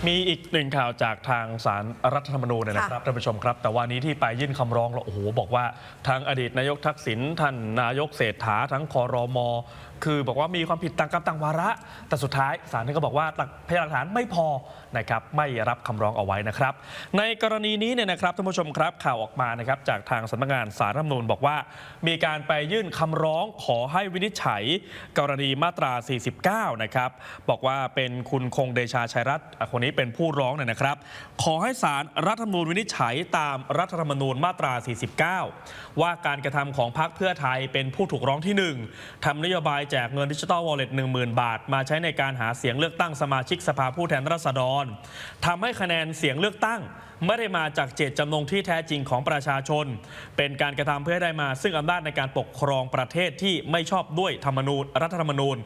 อะมีอีกหนึ่งข่าวจากทางสารรัฐธรรมนูญเนี่ยนะครับท่านผู้ชมครับ แต่วันนี้ที่ไปยื่นคำร้องแล้วโอ้โหบอกว่าทางอดีตนายกทักษิณท่านนายกเศรษฐาทั้งคอรมอคือบอกว่ามีความผิดต่างกรรมต่างวาระ แต่สุดท้ายศาลท่านก็บอกว่าหลักพยานหลักฐานไม่พอนะครับไม่รับคำร้องเอาไว้นะครับ ในกรณีนี้เนี่ยนะครับท่านผู้ชมครับข่าวออกมานะครับจากทางสำนักงานสารรัฐธรรมนูญบอกว่า มีการไปยื่นคำร้องขอให้วินิจฉัย กรณีมาตรา 49 นะครับบอกว่าเป็นคุณคงเดชาชัยรัตน์อะคนนี้เป็นผู้ร้องเนี่ยนะครับ ขอให้ศาลรัฐธรรมนูญวินิจฉัยตามรัฐธรรมนูญมาตรา 49 ว่าการกระทำของพรรคเพื่อไทยเป็นผู้ถูกร้องที่ 1ทำนโยบายแจกเงินดิจิทัลวอลเล็ต10,000บาท มาใช้ในการหาเสียงเลือกตั้งสมาชิกสภาผู้แทนราษฎรทำให้คะแนนเสียงเลือกตั้งไม่ได้มาจากเจตจำนงที่แท้จริงของประชาชน เป็นการกระทำเพื่อให้ได้มา ซึ่งอำนาจในการปกครองประเทศที่ไม่ชอบด้วยธรรมนูญรัฐธรรมนูญ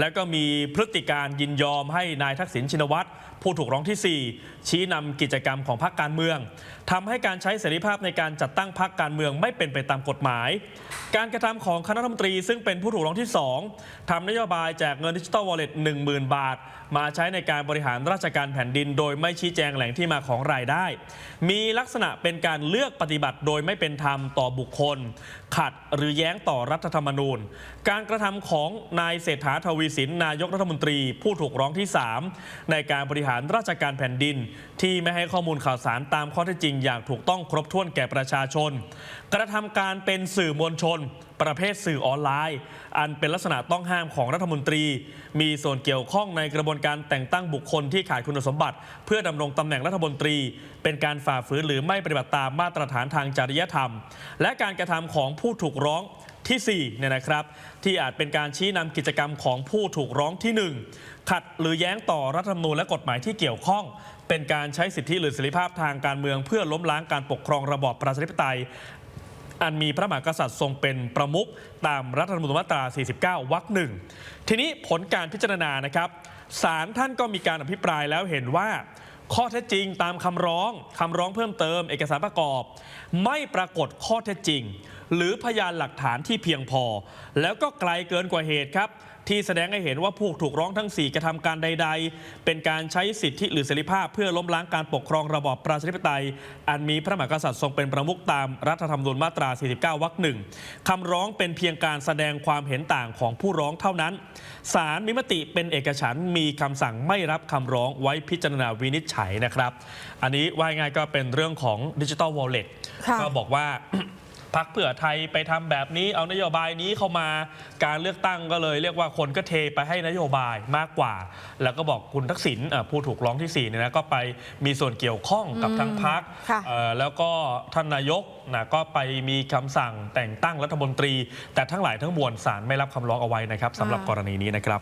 แล้วก็มีพฤติการยินยอมให้นายทักษิณชินวัตรผู้ถูกร้องทีสี่ 4 ชี้นำกิจกรรมของพรรคการเมืองทำให้การใช้เสรีภาพในการจัดตั้งพรรคการเมืองไม่เป็นไปตามกฎหมาย การกระทำของคณะรัฐมนตรี ซึ่งเป็นผู้ถูกร้องที่ 2ทำนโยบายแจกเงินดิจิทัลวอลเล็ต10,000บาท มาใช้ในการบริหารราชการแผ่นดิน โดยไม่ชี้แจงแหล่งที่มาของรายได้ มีลักษณะเป็นการเลือกปฏิบัติโดยไม่เป็นธรรมต่อบุคคล ขัดหรือแย้งต่อรัฐธรรมนูญ การกระทำของนายเศรษฐาทวีสินนายกรัฐมนตรี ผู้ถูกร้องที่ 3 ในการบริหารราชการแผ่นดิน ที่ไม่ให้ข้อมูลข่าวสารตามข้อเท็จจริงอย่างถูกต้องครบถ้วนแก่ประชาชน กระทำการเป็นสื่อมวลชน ประเภทสื่อออนไลน์ อันเป็นลักษณะต้องห้ามของรัฐมนตรี มีส่วนเกี่ยวข้องในกระบวนการแต่งตั้งบุคคลที่ขาดคุณสมบัติ เพื่อดำรงตำแหน่งรัฐมนตรี เป็นการฝ่าฝืนหรือไม่ปฏิบัติตามมาตรฐานทางจริยธรรม และการกระทำของผู้ถูกร้อง ที่4เนี่ยนะครับ ที่อาจเป็นการชี้นำกิจกรรมของผู้ถูกร้องที่ 1 ขัดหรือแย้งต่อรัฐธรรมนูญและกฎหมายที่เกี่ยวข้อง เป็นการใช้สิทธิหรือเสรีภาพทางการเมือง เพื่อล้มล้างการปกครองระบอบประชาธิปไตย อันมีพระมหากษัตริย์ทรงเป็นประมุขตามรัฐธรรมนูญมาตรา 49 วรรคหนึ่งทีนี้ผลการพิจารณานะครับศาลท่านก็มีการอภิปรายแล้วเห็นว่าข้อเท็จจริงตามคำร้อง คำร้องเพิ่มเติม เอกสารประกอบ ไม่ปรากฏข้อเท็จจริงหรือพยานหลักฐานที่เพียงพอ แล้วก็ไกลเกินกว่าเหตุครับ ที่แสดงให้เห็นว่าผู้ถูกร้องทั้ง 4 กระทำการใด ๆ เป็นการใช้สิทธิหรือเสรีภาพ เพื่อล้มล้างการปกครองระบอบประชาธิปไตย อันมีพระมหากษัตริย์ทรงเป็นประมุขตามรัฐธรรมนูญมาตรา 49 วรรคหนึ่งคำร้องเป็นเพียงการแสดงความเห็นต่างของผู้ร้องเท่านั้นศาลมีมติเป็นเอกฉันท์มีคำสั่งไม่รับคำร้องไว้พิจารณาวินิจฉัยนะครับ อันนี้ว่าง่ายๆก็เป็นเรื่องของดิจิ t a ลวอลเล็ตค่ะก็บอกว่า พักเพื่อไทยไปทำแบบนี้ เอานโยบายนี้เข้ามาการเลือกตั้งก็เลย เรียกว่าคนก็เทไปให้นโยบายมากกว่า แล้วก็บอกคุณทักษิณอะผู้ถูกร้องที่4เนี่ยนะก็ไปมีส่วนเกี่ยวข้องกับทั้งพักค่ะแล้วก็ท่านนายกนะก็ไปมีคำสั่งแต่งตั้งรัฐมนตรี แต่ทั้งหลายทั้งมวลศาลไม่รับคำร้องเอาไว้นะครับสำหรับอ่ากรณีนี้นะครับ